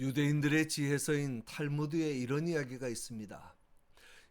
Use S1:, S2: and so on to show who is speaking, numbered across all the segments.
S1: 유대인들의 지혜서인 탈무드에 이런 이야기가 있습니다.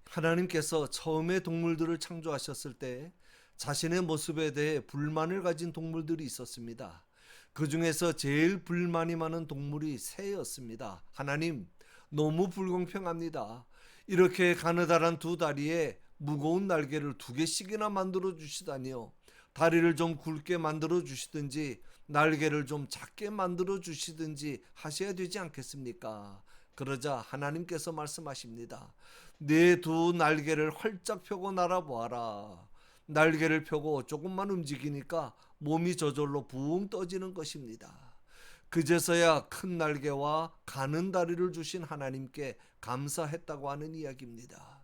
S1: 하나님께서 처음에 동물들을 창조하셨을 때 자신의 모습에 대해 불만을 가진 동물들이 있었습니다. 그 중에서 제일 불만이 많은 동물이 새였습니다. 하나님, 너무 불공평합니다. 이렇게 가느다란 두 다리에 무거운 날개를 두 개씩이나 만들어 주시다니요. 다리를 좀 굵게 만들어 주시든지 날개를 좀 작게 만들어 주시든지 하셔야 되지 않겠습니까? 그러자 하나님께서 말씀하십니다. 내두 날개를 활짝 펴고 날아보아라. 날개를 펴고 조금만 움직이니까 몸이 저절로 붕 떠지는 것입니다. 그제서야 큰 날개와 가는 다리를 주신 하나님께 감사했다고 하는 이야기입니다.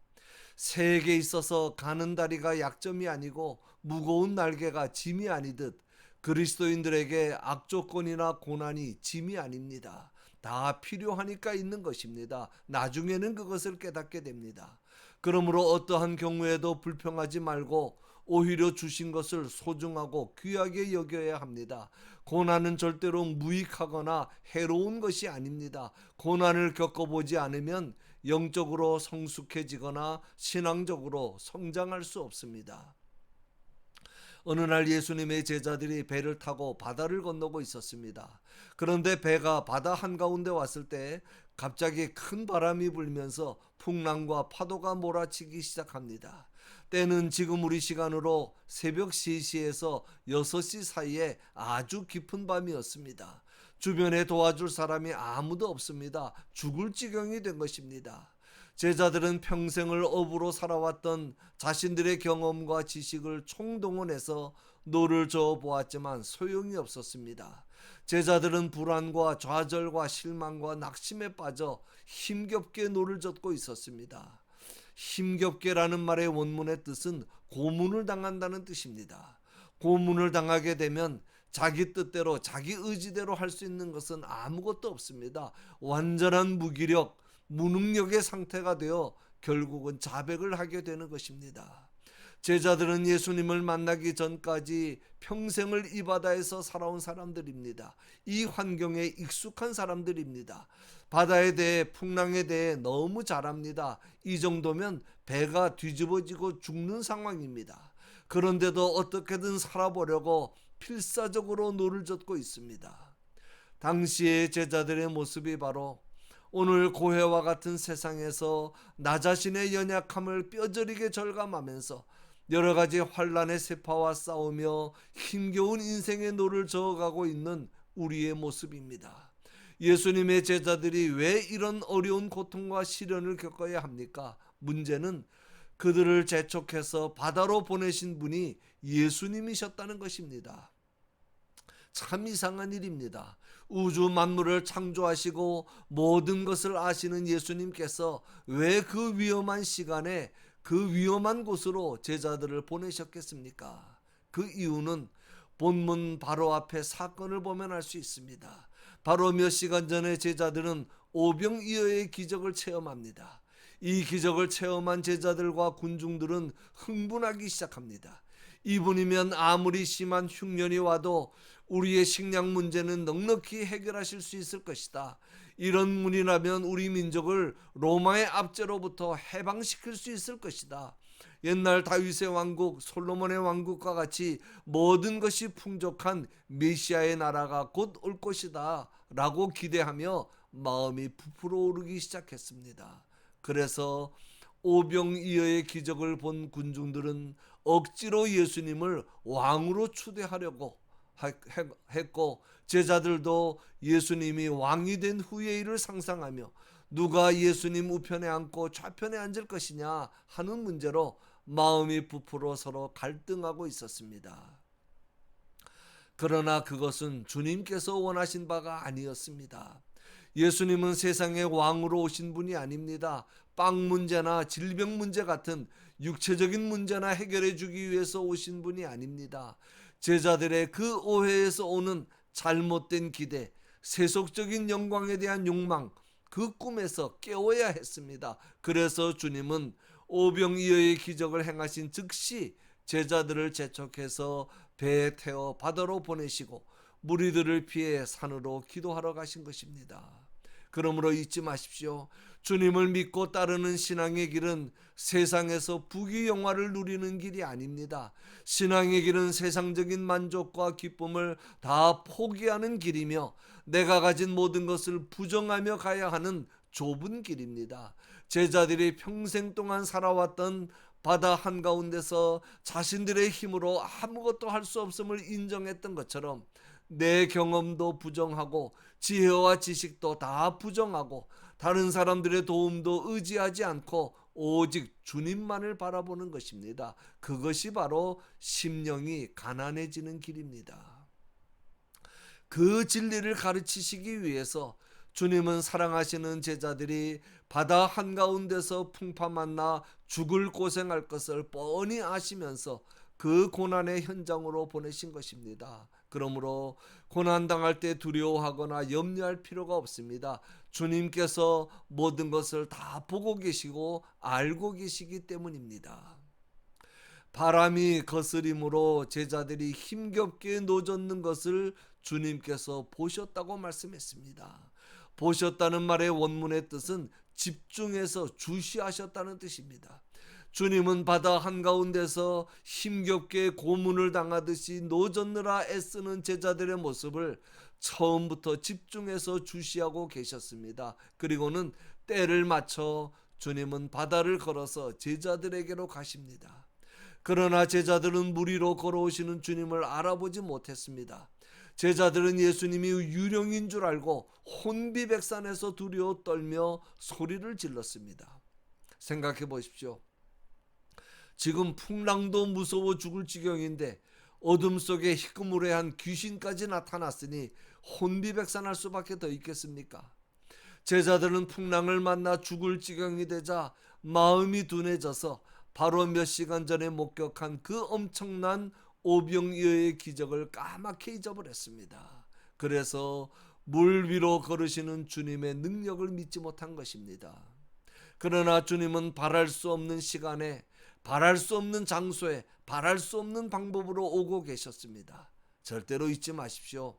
S1: 새에게 있어서 가는 다리가 약점이 아니고 무거운 날개가 짐이 아니듯 그리스도인들에게 악조건이나 고난이 짐이 아닙니다. 다 필요하니까 있는 것입니다. 나중에는 그것을 깨닫게 됩니다. 그러므로 어떠한 경우에도 불평하지 말고 오히려 주신 것을 소중하고 귀하게 여겨야 합니다. 고난은 절대로 무익하거나 해로운 것이 아닙니다. 고난을 겪어보지 않으면 영적으로 성숙해지거나 신앙적으로 성장할 수 없습니다. 어느 날 예수님의 제자들이 배를 타고 바다를 건너고 있었습니다. 그런데 배가 바다 한가운데 왔을 때 갑자기 큰 바람이 불면서 풍랑과 파도가 몰아치기 시작합니다. 때는 지금 우리 시간으로 새벽 3시에서 6시 사이에 아주 깊은 밤이었습니다. 주변에 도와줄 사람이 아무도 없습니다. 죽을 지경이 된 것입니다. 제자들은 평생을 업으로 살아왔던 자신들의 경험과 지식을 총동원해서 노를 저어 보았지만 소용이 없었습니다. 제자들은 불안과 좌절과 실망과 낙심에 빠져 힘겹게 노를 젓고 있었습니다. 힘겹게라는 말의 원문의 뜻은 고문을 당한다는 뜻입니다. 고문을 당하게 되면 자기 뜻대로 자기 의지대로 할 수 있는 것은 아무것도 없습니다. 완전한 무기력, 무능력의 상태가 되어 결국은 자백을 하게 되는 것입니다. 제자들은 예수님을 만나기 전까지 평생을 이 바다에서 살아온 사람들입니다. 이 환경에 익숙한 사람들입니다. 바다에 대해 풍랑에 대해 너무 잘 압니다. 이 정도면 배가 뒤집어지고 죽는 상황입니다. 그런데도 어떻게든 살아보려고 필사적으로 노를 젓고 있습니다. 당시의 제자들의 모습이 바로 오늘 고해와 같은 세상에서 나 자신의 연약함을 뼈저리게 절감하면서 여러 가지 환란의 세파와 싸우며 힘겨운 인생의 노를 저어가고 있는 우리의 모습입니다. 예수님의 제자들이 왜 이런 어려운 고통과 시련을 겪어야 합니까? 문제는 그들을 재촉해서 바다로 보내신 분이 예수님이셨다는 것입니다. 참 이상한 일입니다. 우주 만물을 창조하시고 모든 것을 아시는 예수님께서 왜 그 위험한 시간에 그 위험한 곳으로 제자들을 보내셨겠습니까? 그 이유는 본문 바로 앞에 사건을 보면 알 수 있습니다. 바로 몇 시간 전에 제자들은 오병이어의 기적을 체험합니다. 이 기적을 체험한 제자들과 군중들은 흥분하기 시작합니다. 이분이면 아무리 심한 흉년이 와도 우리의 식량 문제는 넉넉히 해결하실 수 있을 것이다. 이런 분이라면 우리 민족을 로마의 압제로부터 해방시킬 수 있을 것이다. 옛날 다윗의 왕국, 솔로몬의 왕국과 같이 모든 것이 풍족한 메시아의 나라가 곧 올 것이다. 라고 기대하며 마음이 부풀어 오르기 시작했습니다. 그래서 오병이어의 기적을 본 군중들은 억지로 예수님을 왕으로 추대하려고 했고 제자들도 예수님이 왕이 된 후의 일을 상상하며 누가 예수님 우편에 앉고 좌편에 앉을 것이냐 하는 문제로 마음이 부풀어 서로 갈등하고 있었습니다. 그러나 그것은 주님께서 원하신 바가 아니었습니다. 예수님은 세상의 왕으로 오신 분이 아닙니다. 빵 문제나 질병 문제 같은 육체적인 문제나 해결해 주기 위해서 오신 분이 아닙니다. 제자들의 그 오해에서 오는 잘못된 기대, 세속적인 영광에 대한 욕망, 그 꿈에서 깨워야 했습니다. 그래서 주님은 오병이어의 기적을 행하신 즉시 제자들을 재촉해서 배에 태워 바다로 보내시고 무리들을 피해 산으로 기도하러 가신 것입니다. 그러므로 잊지 마십시오. 주님을 믿고 따르는 신앙의 길은 세상에서 부귀영화를 누리는 길이 아닙니다. 신앙의 길은 세상적인 만족과 기쁨을 다 포기하는 길이며 내가 가진 모든 것을 부정하며 가야 하는 좁은 길입니다. 제자들이 평생 동안 살아왔던 바다 한가운데서 자신들의 힘으로 아무것도 할 수 없음을 인정했던 것처럼 내 경험도 부정하고 지혜와 지식도 다 부정하고 다른 사람들의 도움도 의지하지 않고 오직 주님만을 바라보는 것입니다. 그것이 바로 심령이 가난해지는 길입니다. 그 진리를 가르치시기 위해서 주님은 사랑하시는 제자들이 바다 한가운데서 풍파 만나 죽을 고생할 것을 뻔히 아시면서 그 고난의 현장으로 보내신 것입니다. 그러므로 고난 당할 때 두려워하거나 염려할 필요가 없습니다. 주님께서 모든 것을 다 보고 계시고 알고 계시기 때문입니다. 바람이 거스림으로 제자들이 힘겹게 노젓는 것을 주님께서 보셨다고 말씀했습니다. 보셨다는 말의 원문의 뜻은 집중해서 주시하셨다는 뜻입니다. 주님은 바다 한가운데서 힘겹게 고문을 당하듯이 노젓느라 애쓰는 제자들의 모습을 처음부터 집중해서 주시하고 계셨습니다. 그리고는 때를 맞춰 주님은 바다를 걸어서 제자들에게로 가십니다. 그러나 제자들은 물 위로 걸어오시는 주님을 알아보지 못했습니다. 제자들은 예수님이 유령인 줄 알고 혼비백산에서 두려워 떨며 소리를 질렀습니다. 생각해 보십시오. 지금 풍랑도 무서워 죽을 지경인데 어둠 속에 희끄무레한 귀신까지 나타났으니 혼비백산할 수밖에 더 있겠습니까? 제자들은 풍랑을 만나 죽을 지경이 되자 마음이 둔해져서 바로 몇 시간 전에 목격한 그 엄청난 오병이어의 기적을 까맣게 잊어버렸습니다. 그래서 물 위로 걸으시는 주님의 능력을 믿지 못한 것입니다. 그러나 주님은 바랄 수 없는 시간에 바랄 수 없는 장소에 바랄 수 없는 방법으로 오고 계셨습니다. 절대로 잊지 마십시오.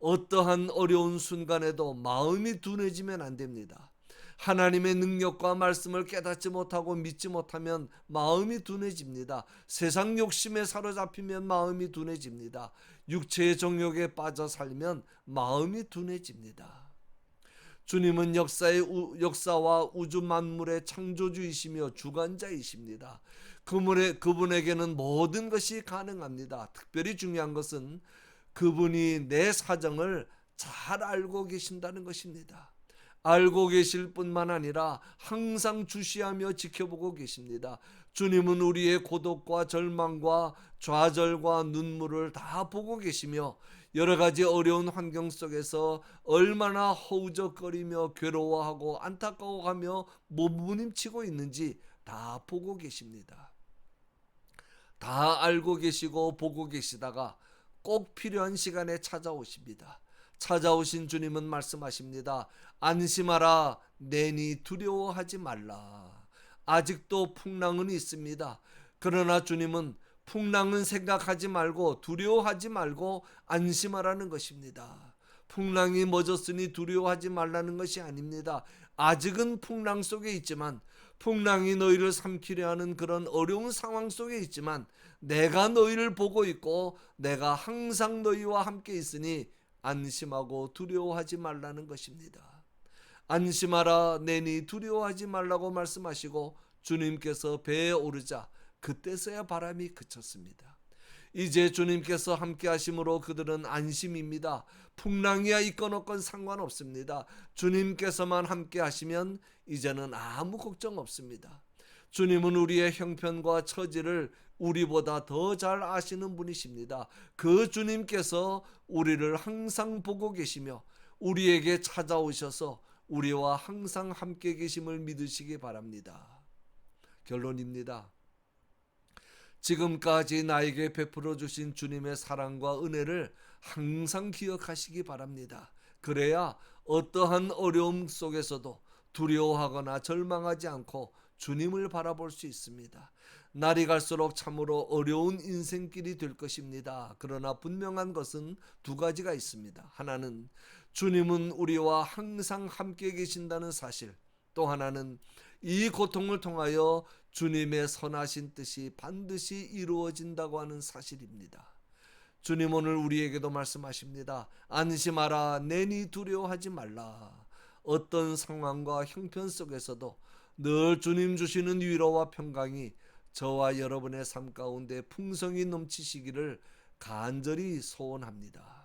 S1: 어떠한 어려운 순간에도 마음이 둔해지면 안 됩니다. 하나님의 능력과 말씀을 깨닫지 못하고 믿지 못하면 마음이 둔해집니다. 세상 욕심에 사로잡히면 마음이 둔해집니다. 육체의 정욕에 빠져 살면 마음이 둔해집니다. 주님은 역사의 우, 역사와 우주 만물의 창조주이시며 주관자이십니다. 그분의, 그분에게는 모든 것이 가능합니다. 특별히 중요한 것은 그분이 내 사정을 잘 알고 계신다는 것입니다. 알고 계실 뿐만 아니라 항상 주시하며 지켜보고 계십니다. 주님은 우리의 고독과 절망과 좌절과 눈물을 다 보고 계시며 여러 가지 어려운 환경 속에서 얼마나 허우적거리며 괴로워하고 안타까워하며 몸부림치고 있는지 다 보고 계십니다. 다 알고 계시고 보고 계시다가 꼭 필요한 시간에 찾아오십니다. 찾아오신 주님은 말씀하십니다. 안심하라, 내니 두려워하지 말라. 아직도 풍랑은 있습니다. 그러나 주님은 풍랑은 생각하지 말고 두려워하지 말고 안심하라는 것입니다. 풍랑이 멎었으니 두려워하지 말라는 것이 아닙니다. 아직은 풍랑 속에 있지만 풍랑이 너희를 삼키려 하는 그런 어려운 상황 속에 있지만 내가 너희를 보고 있고 내가 항상 너희와 함께 있으니 안심하고 두려워하지 말라는 것입니다. 안심하라 내니 두려워하지 말라고 말씀하시고 주님께서 배에 오르자 그때서야 바람이 그쳤습니다. 이제 주님께서 함께 하심으로 그들은 안심입니다. 풍랑이야 있건 없건 상관없습니다. 주님께서만 함께 하시면 이제는 아무 걱정 없습니다. 주님은 우리의 형편과 처지를 우리보다 더 잘 아시는 분이십니다. 그 주님께서 우리를 항상 보고 계시며 우리에게 찾아오셔서 우리와 항상 함께 계심을 믿으시기 바랍니다. 결론입니다. 지금까지 나에게 베풀어 주신 주님의 사랑과 은혜를 항상 기억하시기 바랍니다. 그래야 어떠한 어려움 속에서도 두려워하거나 절망하지 않고 주님을 바라볼 수 있습니다. 날이 갈수록 참으로 어려운 인생길이 될 것입니다. 그러나 분명한 것은 두 가지가 있습니다. 하나는 주님은 우리와 항상 함께 계신다는 사실. 또 하나는 이 고통을 통하여 주님의 선하신 뜻이 반드시 이루어진다고 하는 사실입니다. 주님 오늘 우리에게도 말씀하십니다. 안심하라, 내니 두려워하지 말라. 어떤 상황과 형편 속에서도 늘 주님 주시는 위로와 평강이 저와 여러분의 삶 가운데 풍성히 넘치시기를 간절히 소원합니다.